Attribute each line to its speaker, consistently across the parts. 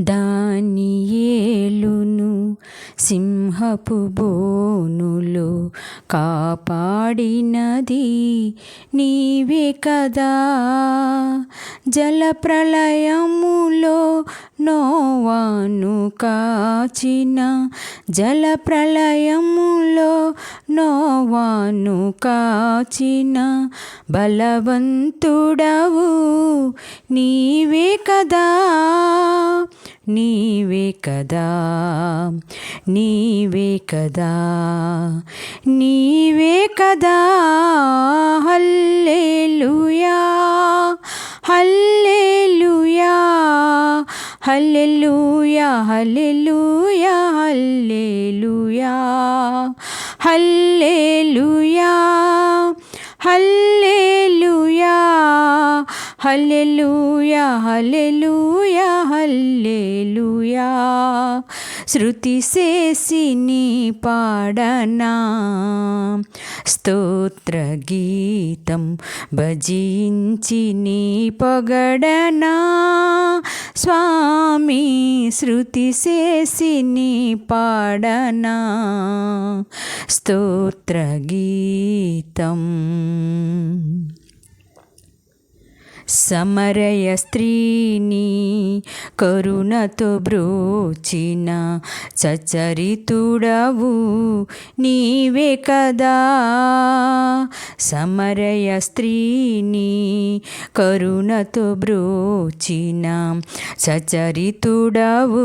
Speaker 1: దానియేలును సింహపు బోనులో కాపాడినది నీవే కదా. జలప్రలయములో నోవాను కాచిన జలప్రలయములో నోవాను కాచిన బలవంతుడవు నీవే కదా. నీవే కదా నీవే కదా నీవే కదా హల్లెలూయా హల్లెలూయా హల్లెలూయా హల్లెలూయా హల్లెలూయా హల్లెలూయా హల్లెలూయా. హల్లెలూయా హల్లెలూయా హల్లెలూయా. శృతి చేసి నీ పాడనా. స్తోత్ర గీతం భజించి నీ పొగడనా. స్వామి శృతి చేసి నీ పాడనా. స్తోత్ర గీతం సమరయ స్త్రీని కరుణతో బ్రోచిన సచరితుడవు నీవే కదా. సమరయ స్త్రీని కరుణతో బ్రోచిన సచరితుడవు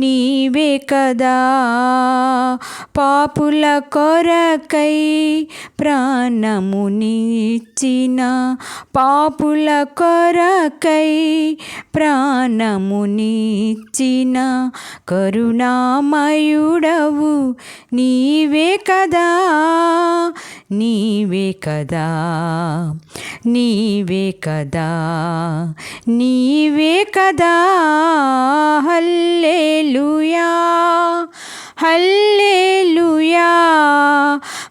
Speaker 1: నీవే కదా. పాపుల కొరకై ప్రాణమునిచ్చిన పాపుల కొరకై ప్రాణమునిచ్చిన కరుణామయుడవు నీవే కదా నీవే కదా నీవే కదా నీవే కదా. హల్లే హల్లే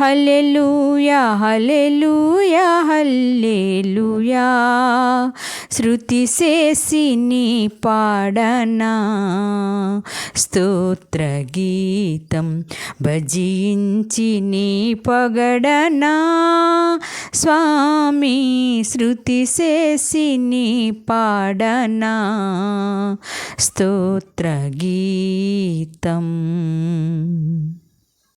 Speaker 1: హల్లెలూయా హల్లెలూయా హల్లెలూయా. శృతి చేసి నీ పాడనా. స్తోత్ర గీతం భజించి నీ పొగడనా. స్వామి శృతి చేసి నీ పాడనా. స్తోత్ర గీతం